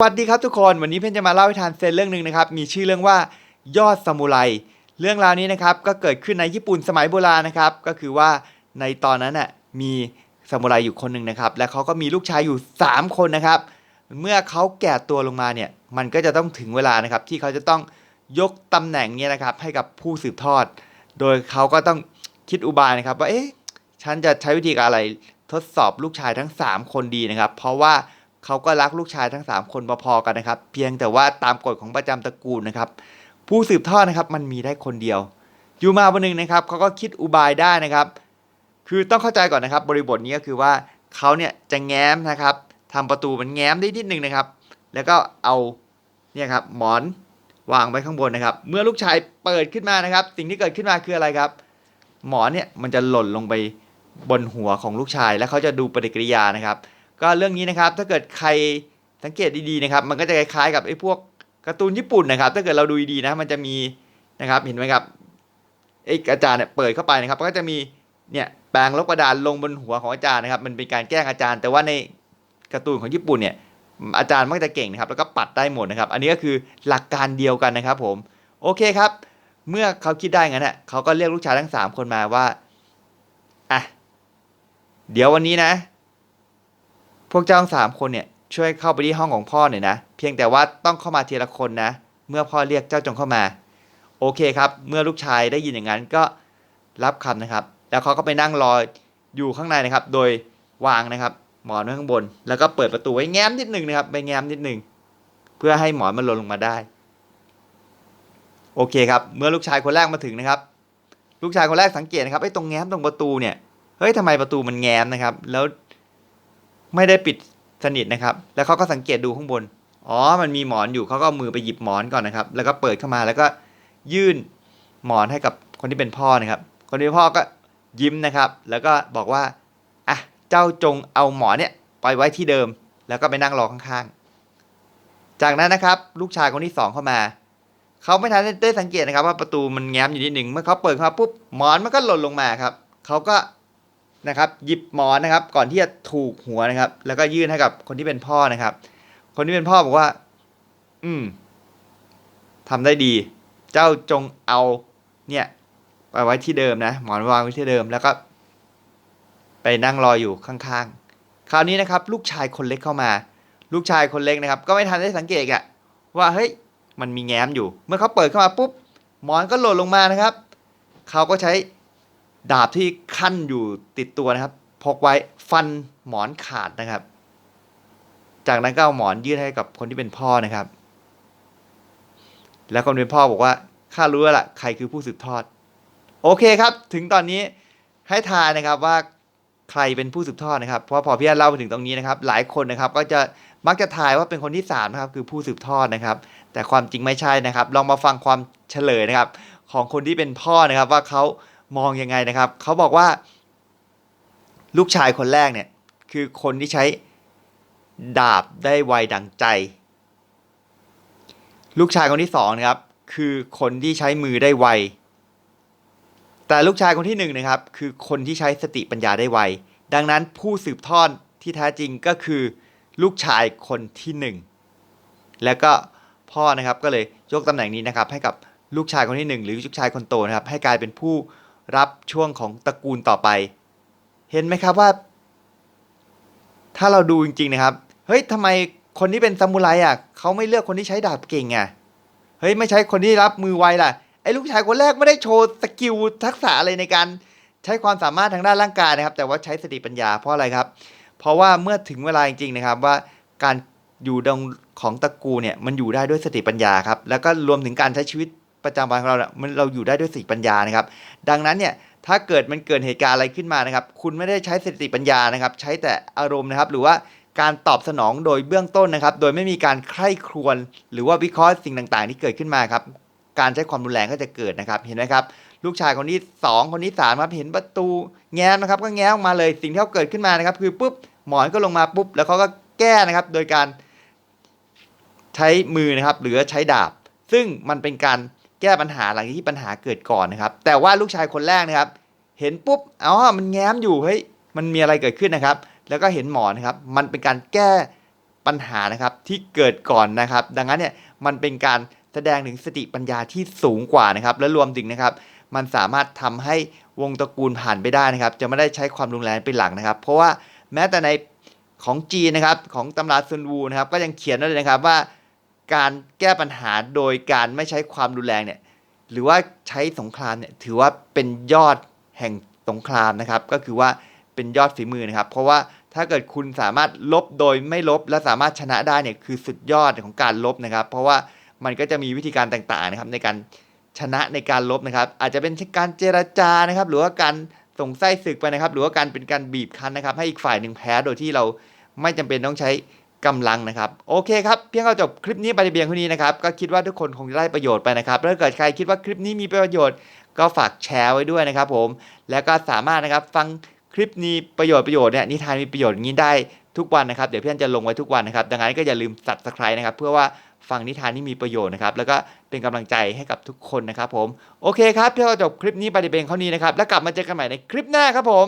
สวัสดีครับทุกคนวันนี้เพ่นจะมาเล่าให้ทานเซนเรื่องหนึ่งนะครับมีชื่อเรื่องว่ายอดซามูไรเรื่องราวนี้นะครับก็เกิดขึ้นในญี่ปุ่นสมัยโบราณนะครับก็คือว่าในตอนนั้นน่ะมีซามูไรอยู่คนหนึ่งนะครับและเขาก็มีลูกชายอยู่ 3 คนนะครับ เมื่อเขาแก่ตัวลงมาเนี่ยมันก็จะต้องถึงเวลานะครับที่เขาจะต้องยกตำแหน่งเนี่ยนะครับให้กับผู้สืบทอด โดยเขาก็ต้องคิดอุบายนะครับว่าเอ๊ะฉันจะใช้วิธีการอะไรทดสอบลูกชายทั้ง 3 คนดีนะครับ เพราะว่า เขาก็รักลูกชายทั้ง 3 คนพอๆกันนะครับ เพียงแต่ว่าตามกฎของประจำตระกูลนะครับ ผู้สืบทอดนะครับมันมีได้คนเดียว อยู่มาวันหนึ่งนะครับเขาก็คิดอุบายได้นะครับ คือต้องเข้าใจก่อนนะครับ บริบทนี้ก็คือว่าเขาเนี่ยจะแง้มนะครับทำประตูมันแง้มได้นิดนึงนะครับ แล้วก็เอาเนี่ยครับหมอนวางไว้ข้างบนนะครับ เมื่อลูกชายเปิดขึ้นมานะครับ สิ่งที่เกิดขึ้นมาคืออะไรครับ หมอนเนี่ยมันจะหล่นลงไปบนหัวของลูกชาย แล้วเขาจะดูปฏิกิริยานะครับ ก็เรื่องนี้นะครับถ้าเกิดใครสังเกตดีๆนะครับ มันก็จะคล้ายๆกับไอ้พวกการ์ตูนญี่ปุ่นนะครับ ถ้าเกิดเราดูดีๆนะมันจะมีนะครับเห็นไหมครับไอ้อาจารย์เนี่ยเปิดเข้าไปนะครับ ก็จะมีเนี่ยแปรงลบกระดานลงบนหัวของอาจารย์นะครับ มันเป็นการแกล้งอาจารย์ แต่ว่าในการ์ตูนของญี่ปุ่นเนี่ยอาจารย์มักจะเก่งนะครับแล้วก็ปัดได้หมดนะครับ อันนี้ก็คือหลักการเดียวกันนะครับ ผมโอเคครับ เมื่อเขาคิดได้งั้นน่ะเขาก็เรียกลูกชายทั้งสามคนมาว่าอะเดี๋ยววันนี้นะ พวกเจ้าทั้งสามคนเนี่ยช่วยเข้าไปที่ห้องของพ่อหน่อยนะ เพียงแต่ว่าต้องเข้ามาทีละคนนะ เมื่อพ่อเรียกเจ้าจงเข้ามา โอเคครับ เมื่อลูกชายได้ยินอย่างนั้นก็รับคำนะครับ แล้วเขาก็ไปนั่งรออยู่ข้างในนะครับ โดยวางนะครับ หมอนไว้ข้างบน แล้วก็เปิดประตูไว้แง้มนิดหนึ่งนะครับ ไปแง้มนิดหนึ่งเพื่อให้หมอนมันหล่นลงมาได้ โอเคครับ เมื่อลูกชายคนแรกมาถึงนะครับ ลูกชายคนแรกสังเกตนะครับไอ้ตรงแง้มตรงประตูเนี่ย เฮ้ยทำไมประตูมันแง้มนะครับ แล้ว ไม่ได้ปิดสนิทนะครับ แล้วเขาก็สังเกตดูข้างบน อ๋อ มันมีหมอนอยู่เขาก็มือไปหยิบหมอนก่อนนะครับ แล้วก็เปิดเข้ามาแล้วก็ยื่นหมอนให้กับคนที่เป็นพ่อนะครับ คนที่เป็นพ่อก็ยิ้มนะครับ แล้วก็บอกว่าอะเจ้าจงเอาหมอนเนี่ยไปไว้ที่เดิม แล้วก็ไปนั่งรอข้างๆ จากนั้นนะครับ ลูกชายคนที่สองเข้ามาเขาไม่ทันได้สังเกตนะครับ ว่าประตูมันแง้มอยู่นิดหนึ่งเมื่อเขาเปิดเข้ามาปุ๊บหมอนมันก็หล่นลงมาครับเขาก็ นะครับหยิบหมอนนะครับ ก่อนที่จะถูกหัวนะครับ แล้วก็ยื่นให้กับคนที่เป็นพ่อนะครับ คนที่เป็นพ่อบอกว่า อืมทำได้ดี เจ้าจงเอา เนี่ยไปไว้ที่เดิมนะหมอนวางไว้ที่เดิมแล้วก็ ไปนั่งรออยู่ข้างๆ คราวนี้นะครับ ลูกชายคนเล็กเข้ามา ลูกชายคนเล็กนะครับ ก็ไม่ทันได้สังเกตอะว่าเฮ้ยมันมีแง้มอยู่ เมื่อเขาเปิดเข้ามาปุ๊บหมอนก็หล่นลงมานะครับ เขาก็ใช้ ดาบที่ขั้นอยู่ติดตัวนะครับ พกไว้ฟันหมอนขาดนะครับ จากนั้นก็เอาหมอนยื่นให้กับคนที่เป็นพ่อนะครับ แล้วคนเป็นพ่อบอกว่าข้ารู้แล้วล่ะใครคือผู้สืบทอด โอเคครับ ถึงตอนนี้ให้ทายนะครับว่าใครเป็นผู้สืบทอดนะครับ เพราะพอพี่อันเล่าไปถึงตรงนี้นะครับ หลายคนนะครับก็จะมักจะทายว่าเป็นคนที่สามนะครับคือผู้สืบทอดนะครับ แต่ความจริงไม่ใช่นะครับ ลองมาฟังความเฉลยนะครับ ของคนที่เป็นพ่อนะครับว่าเขา มองยังไงนะครับเขาบอกว่า ลูกชายคนแรกเนี่ยคือคนที่ใช้ดาบได้ไวดังใจ ลูกชายคนที่สองนะครับ คือคนที่ใช้มือได้ไว แต่ลูกชายคนที่หนึ่งนะครับ คือคนที่ใช้สติปัญญาได้ไว ดังนั้นผู้สืบทอดที่แท้จริงก็คือลูกชายคนที่หนึ่งแล้วก็พ่อนะครับก็เลยยกตำแหน่งนี้นะครับ ให้กับลูกชายคนที่หนึ่งหรือลูกชายคนโตนะครับ ให้กลายเป็นผู้ รับช่วงของตระกูลต่อไป เห็นไหมครับว่า ถ้าเราดูจริงๆนะครับ เฮ้ยทำไมคนที่เป็นซามูไรอะเขาไม่เลือกคนที่ใช้ดาบเก่งอะเฮ้ยไม่ใช้คนที่รับมือไวล่ะไอ้ลูกชายคนแรกไม่ได้โชว์สกิลทักษะอะไรในการใช้ความสามารถทางด้านร่างกายนะครับ แต่ว่าใช้สติปัญญาเพราะอะไรครับ เพราะว่าเมื่อถึงเวลาจริงๆนะครับว่าการอยู่ดงของตระกูลเนี่ยมันอยู่ได้ด้วยสติปัญญาครับ แล้วก็รวมถึงการใช้ชีวิต ประจำวันของเราเนี่ยมันเราอยู่ได้ด้วยสติปัญญานะครับ ดังนั้นเนี่ยถ้าเกิดมันเกิดเหตุการณ์อะไรขึ้นมานะครับ คุณไม่ได้ใช้สติปัญญานะครับ ใช้แต่อารมณ์นะครับ หรือว่าการตอบสนองโดยเบื้องต้นนะครับ โดยไม่มีการใคร่ครวญหรือว่าวิเคราะห์สิ่งต่างๆ ที่เกิดขึ้นมาครับ การใช้ความรุนแรงก็จะเกิดนะครับ เห็นไหมครับ ลูกชายคนที่สองคนที่สามครับ เห็นประตูแง้มนะครับ ก็แง้มออกมาเลย สิ่งที่เขาเกิดขึ้นมานะครับ คือปุ๊บหมอนก็ลงมาปุ๊บ แล้วเขาก็แก้นะครับ โดยการใช้มือนะครับ หรือใช้ดาบ ซึ่งมันเป็นการ แก้ปัญหาหลังจากที่ปัญหาเกิดก่อนนะครับ แต่ว่าลูกชายคนแรกนะครับ เห็นปุ๊บอ๋อมันแง้มอยู่เฮ้ยมันมีอะไรเกิดขึ้นนะครับ แล้วก็เห็นหมอนะครับ มันเป็นการแก้ปัญหานะครับที่เกิดก่อนนะครับ ดังนั้นเนี่ยมันเป็นการแสดงถึงสติปัญญาที่สูงกว่านะครับ และรวมถึงนะครับ มันสามารถทำให้วงตระกูลผ่านไปได้นะครับ จะไม่ได้ใช้ความรุนแรงเป็นหลักนะครับ เพราะว่าแม้แต่ในของจีนนะครับของตำราซุนวูนะครับ ก็ยังเขียนไว้เลยนะครับว่า การแก้ปัญหาโดยการไม่ใช้ความรุนแรงเนี่ยหรือว่าใช้สงครามเนี่ยถือว่าเป็นยอดแห่งสงครามนะครับ ก็คือว่าเป็นยอดฝีมือนะครับ เพราะว่าถ้าเกิดคุณสามารถลบโดยไม่ลบและสามารถชนะได้เนี่ยคือสุดยอดของการลบนะครับ เพราะว่ามันก็จะมีวิธีการต่างๆนะครับ ในการชนะในการลบนะครับ อาจจะเป็นการเจรจานะครับ หรือว่าการส่งไส้ศึกไปนะครับ หรือว่าการเป็นการบีบคั้นนะครับ ให้อีกฝ่ายหนึ่งแพ้โดยที่เราไม่จำเป็นต้องใช้ กำลังนะครับ โอเคครับเพียงเราจบคลิปนี้ไปเพียงเท่านี้นะครับ ก็คิดว่าทุกคนคงจะได้ประโยชน์ไปนะครับแล้วถ้าเกิดใครคิดว่าคลิปนี้มีประโยชน์ ก็ฝากแชร์ไว้ด้วยนะครับผมแล้วก็สามารถนะครับฟังคลิปนี้ประโยชน์ประโยชน์เนี่ยนิทานมีประโยชน์อย่างนี้ได้ทุกวันนะครับเดี๋ยวพี่อันจะลงไว้ทุกวันนะครับดังนั้นก็อย่าลืม subscribe นะครับเพื่อว่าฟังนิทานที่มีประโยชน์นะครับแล้วก็เป็นกำลังใจให้กับทุกคนนะครับผมโอเคครับเพียงเราจบคลิปนี้ไปเพียงเท่านี้นะครับแล้วกลับมาเจอกันใหม่ในคลิปหน้าครับผม